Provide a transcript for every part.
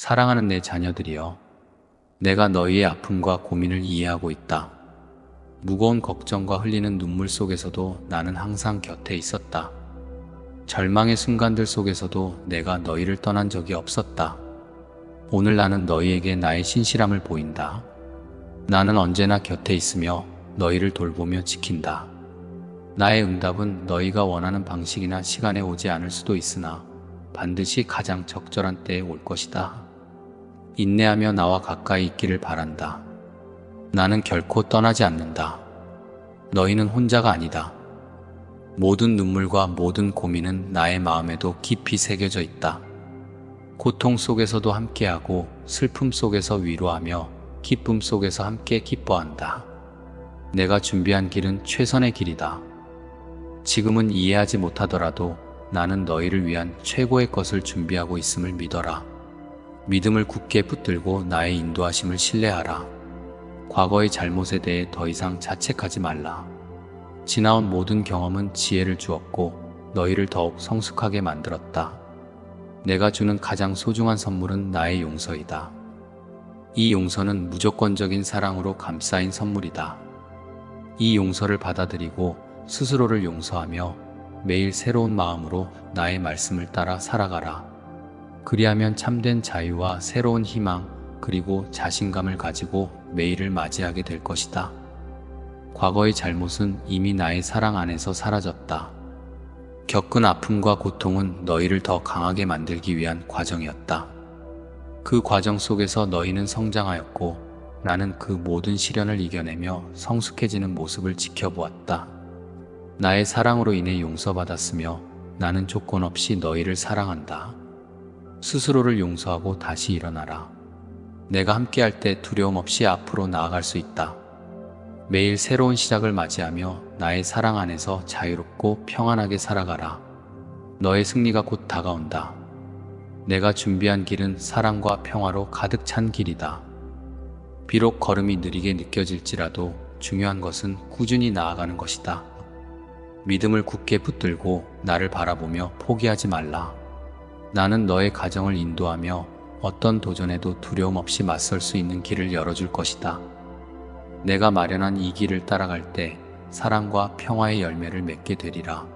사랑하는 내 자녀들이여, 내가 너희의 아픔과 고민을 이해하고 있다. 무거운 걱정과 흘리는 눈물 속에서도 나는 항상 곁에 있었다. 절망의 순간들 속에서도 내가 너희를 떠난 적이 없었다. 오늘 나는 너희에게 나의 신실함을 보인다. 나는 언제나 곁에 있으며 너희를 돌보며 지킨다. 나의 응답은 너희가 원하는 방식이나 시간에 오지 않을 수도 있으나 반드시 가장 적절한 때에 올 것이다. 인내하며 나와 가까이 있기를 바란다. 나는 결코 떠나지 않는다. 너희는 혼자가 아니다. 모든 눈물과 모든 고민은 나의 마음에도 깊이 새겨져 있다. 고통 속에서도 함께하고 슬픔 속에서 위로하며 기쁨 속에서 함께 기뻐한다. 내가 준비한 길은 최선의 길이다. 지금은 이해하지 못하더라도 나는 너희를 위한 최고의 것을 준비하고 있음을 믿어라. 믿음을 굳게 붙들고 나의 인도하심을 신뢰하라. 과거의 잘못에 대해 더 이상 자책하지 말라. 지나온 모든 경험은 지혜를 주었고 너희를 더욱 성숙하게 만들었다. 내가 주는 가장 소중한 선물은 나의 용서이다. 이 용서는 무조건적인 사랑으로 감싸인 선물이다. 이 용서를 받아들이고 스스로를 용서하며 매일 새로운 마음으로 나의 말씀을 따라 살아가라. 그리하면 참된 자유와 새로운 희망 그리고 자신감을 가지고 매일을 맞이하게 될 것이다. 과거의 잘못은 이미 나의 사랑 안에서 사라졌다. 겪은 아픔과 고통은 너희를 더 강하게 만들기 위한 과정이었다. 그 과정 속에서 너희는 성장하였고 나는 그 모든 시련을 이겨내며 성숙해지는 모습을 지켜보았다. 나의 사랑으로 인해 용서받았으며 나는 조건 없이 너희를 사랑한다. 스스로를 용서하고 다시 일어나라. 내가 함께할 때 두려움 없이 앞으로 나아갈 수 있다. 매일 새로운 시작을 맞이하며 나의 사랑 안에서 자유롭고 평안하게 살아가라. 너의 승리가 곧 다가온다. 내가 준비한 길은 사랑과 평화로 가득 찬 길이다. 비록 걸음이 느리게 느껴질지라도 중요한 것은 꾸준히 나아가는 것이다. 믿음을 굳게 붙들고 나를 바라보며 포기하지 말라. 나는 너의 가정을 인도하며 어떤 도전에도 두려움 없이 맞설 수 있는 길을 열어줄 것이다. 내가 마련한 이 길을 따라갈 때 사랑과 평화의 열매를 맺게 되리라.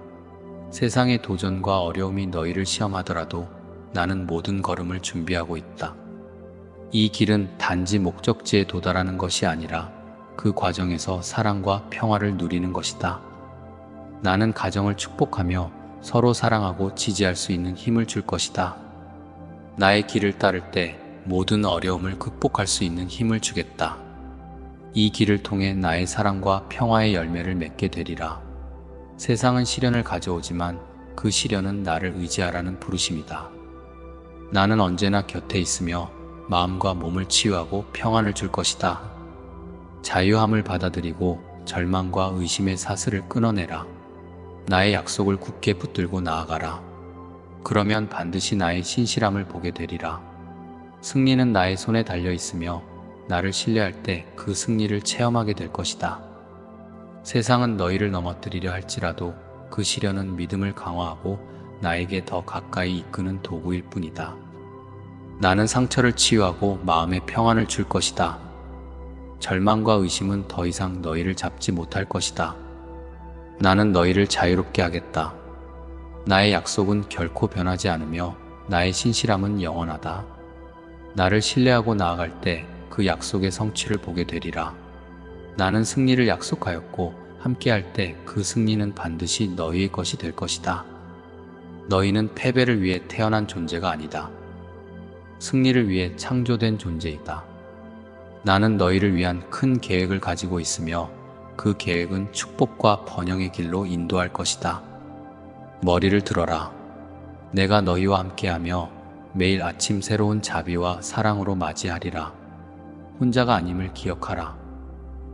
세상의 도전과 어려움이 너희를 시험하더라도 나는 모든 걸음을 준비하고 있다. 이 길은 단지 목적지에 도달하는 것이 아니라 그 과정에서 사랑과 평화를 누리는 것이다. 나는 가정을 축복하며 서로 사랑하고 지지할 수 있는 힘을 줄 것이다. 나의 길을 따를 때 모든 어려움을 극복할 수 있는 힘을 주겠다. 이 길을 통해 나의 사랑과 평화의 열매를 맺게 되리라. 세상은 시련을 가져오지만 그 시련은 나를 의지하라는 부르심이다. 나는 언제나 곁에 있으며 마음과 몸을 치유하고 평안을 줄 것이다. 자유함을 받아들이고 절망과 의심의 사슬을 끊어내라. 나의 약속을 굳게 붙들고 나아가라. 그러면 반드시 나의 신실함을 보게 되리라. 승리는 나의 손에 달려 있으며 나를 신뢰할 때 그 승리를 체험하게 될 것이다. 세상은 너희를 넘어뜨리려 할지라도 그 시련은 믿음을 강화하고 나에게 더 가까이 이끄는 도구일 뿐이다. 나는 상처를 치유하고 마음의 평안을 줄 것이다. 절망과 의심은 더 이상 너희를 잡지 못할 것이다. 나는 너희를 자유롭게 하겠다. 나의 약속은 결코 변하지 않으며 나의 신실함은 영원하다. 나를 신뢰하고 나아갈 때 그 약속의 성취를 보게 되리라. 나는 승리를 약속하였고 함께할 때 그 승리는 반드시 너희의 것이 될 것이다. 너희는 패배를 위해 태어난 존재가 아니다. 승리를 위해 창조된 존재이다. 나는 너희를 위한 큰 계획을 가지고 있으며 그 계획은 축복과 번영의 길로 인도할 것이다. 머리를 들어라. 내가 너희와 함께하며 매일 아침 새로운 자비와 사랑으로 맞이하리라. 혼자가 아님을 기억하라.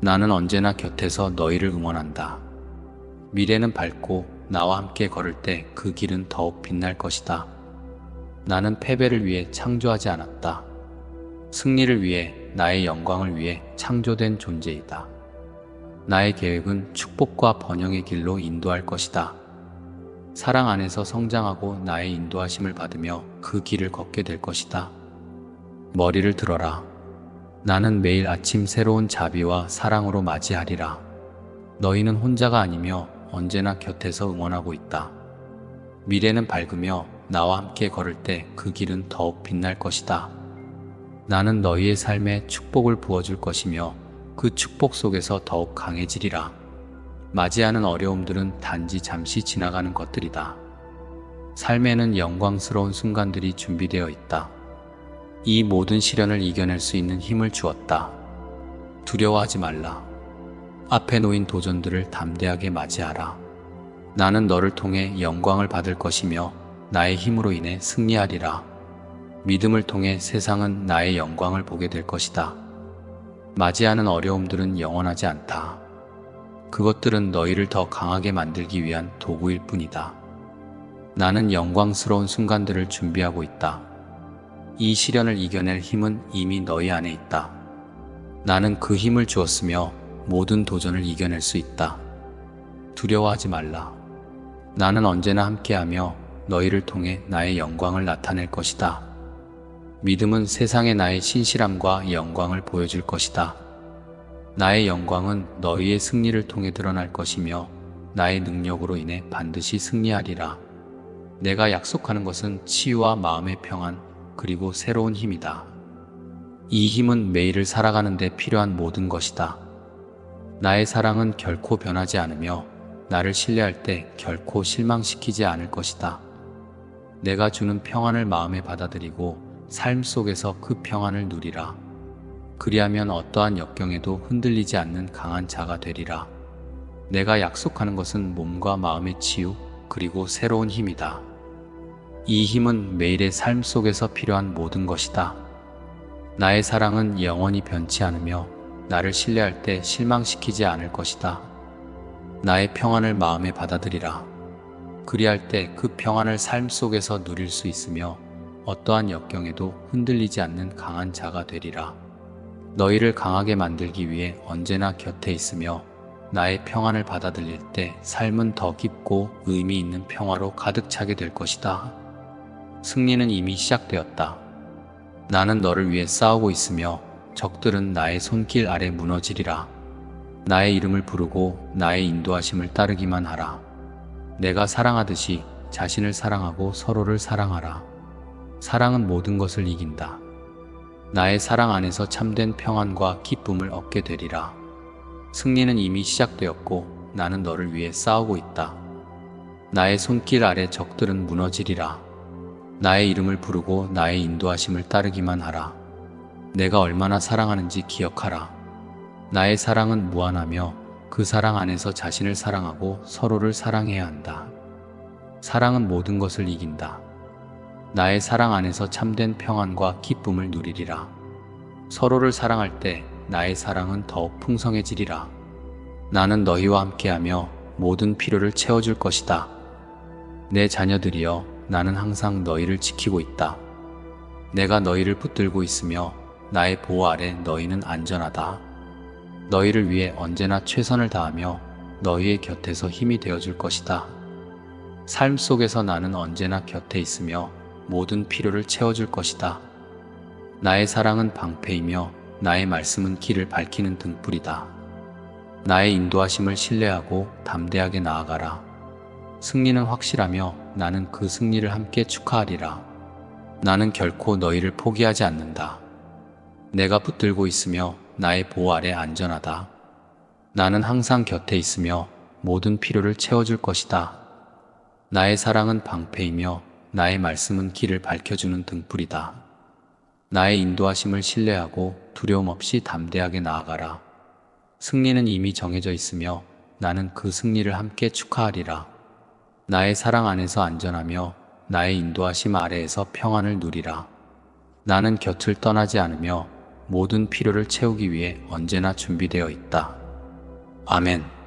나는 언제나 곁에서 너희를 응원한다. 미래는 밝고 나와 함께 걸을 때 그 길은 더욱 빛날 것이다. 나는 패배를 위해 창조하지 않았다. 승리를 위해 나의 영광을 위해 창조된 존재이다. 나의 계획은 축복과 번영의 길로 인도할 것이다. 사랑 안에서 성장하고 나의 인도하심을 받으며 그 길을 걷게 될 것이다. 머리를 들어라. 나는 매일 아침 새로운 자비와 사랑으로 맞이하리라. 너희는 혼자가 아니며 언제나 곁에서 응원하고 있다. 미래는 밝으며 나와 함께 걸을 때 그 길은 더욱 빛날 것이다. 나는 너희의 삶에 축복을 부어줄 것이며 그 축복 속에서 더욱 강해지리라. 맞이하는 어려움들은 단지 잠시 지나가는 것들이다. 삶에는 영광스러운 순간들이 준비되어 있다. 이 모든 시련을 이겨낼 수 있는 힘을 주었다. 두려워하지 말라. 앞에 놓인 도전들을 담대하게 맞이하라. 나는 너를 통해 영광을 받을 것이며 나의 힘으로 인해 승리하리라. 믿음을 통해 세상은 나의 영광을 보게 될 것이다. 맞이하는 어려움들은 영원하지 않다. 그것들은 너희를 더 강하게 만들기 위한 도구일 뿐이다. 나는 영광스러운 순간들을 준비하고 있다. 이 시련을 이겨낼 힘은 이미 너희 안에 있다. 나는 그 힘을 주었으며 모든 도전을 이겨낼 수 있다. 두려워하지 말라. 나는 언제나 함께하며 너희를 통해 나의 영광을 나타낼 것이다. 믿음은 세상에 나의 신실함과 영광을 보여줄 것이다. 나의 영광은 너희의 승리를 통해 드러날 것이며 나의 능력으로 인해 반드시 승리하리라. 내가 약속하는 것은 치유와 마음의 평안, 그리고 새로운 힘이다. 이 힘은 매일을 살아가는 데 필요한 모든 것이다. 나의 사랑은 결코 변하지 않으며 나를 신뢰할 때 결코 실망시키지 않을 것이다. 내가 주는 평안을 마음에 받아들이고 삶 속에서 그 평안을 누리라. 그리하면 어떠한 역경에도 흔들리지 않는 강한 자가 되리라. 내가 약속하는 것은 몸과 마음의 치유, 그리고 새로운 힘이다. 이 힘은 매일의 삶 속에서 필요한 모든 것이다. 나의 사랑은 영원히 변치 않으며 나를 신뢰할 때 실망시키지 않을 것이다. 나의 평안을 마음에 받아들이라. 그리할 때 그 평안을 삶 속에서 누릴 수 있으며 어떠한 역경에도 흔들리지 않는 강한 자가 되리라. 너희를 강하게 만들기 위해 언제나 곁에 있으며 나의 평안을 받아들일 때 삶은 더 깊고 의미 있는 평화로 가득 차게 될 것이다. 승리는 이미 시작되었다. 나는 너를 위해 싸우고 있으며 적들은 나의 손길 아래 무너지리라. 나의 이름을 부르고 나의 인도하심을 따르기만 하라. 내가 사랑하듯이 자신을 사랑하고 서로를 사랑하라. 사랑은 모든 것을 이긴다. 나의 사랑 안에서 참된 평안과 기쁨을 얻게 되리라. 승리는 이미 시작되었고 나는 너를 위해 싸우고 있다. 나의 손길 아래 적들은 무너지리라. 나의 이름을 부르고 나의 인도하심을 따르기만 하라. 내가 얼마나 사랑하는지 기억하라. 나의 사랑은 무한하며 그 사랑 안에서 자신을 사랑하고 서로를 사랑해야 한다. 사랑은 모든 것을 이긴다. 나의 사랑 안에서 참된 평안과 기쁨을 누리리라. 서로를 사랑할 때 나의 사랑은 더욱 풍성해지리라. 나는 너희와 함께하며 모든 필요를 채워줄 것이다. 내 자녀들이여 나는 항상 너희를 지키고 있다. 내가 너희를 붙들고 있으며 나의 보호 아래 너희는 안전하다. 너희를 위해 언제나 최선을 다하며 너희의 곁에서 힘이 되어줄 것이다. 삶 속에서 나는 언제나 곁에 있으며 모든 필요를 채워줄 것이다. 나의 사랑은 방패이며 나의 말씀은 길을 밝히는 등불이다. 나의 인도하심을 신뢰하고 담대하게 나아가라. 승리는 확실하며 나는 그 승리를 함께 축하하리라. 나는 결코 너희를 포기하지 않는다. 내가 붙들고 있으며 나의 보호 아래 안전하다. 나는 항상 곁에 있으며 모든 필요를 채워줄 것이다. 나의 사랑은 방패이며 나의 말씀은 길을 밝혀주는 등불이다. 나의 인도하심을 신뢰하고 두려움 없이 담대하게 나아가라. 승리는 이미 정해져 있으며 나는 그 승리를 함께 축하하리라. 나의 사랑 안에서 안전하며 나의 인도하심 아래에서 평안을 누리라. 나는 곁을 떠나지 않으며 모든 필요를 채우기 위해 언제나 준비되어 있다. 아멘.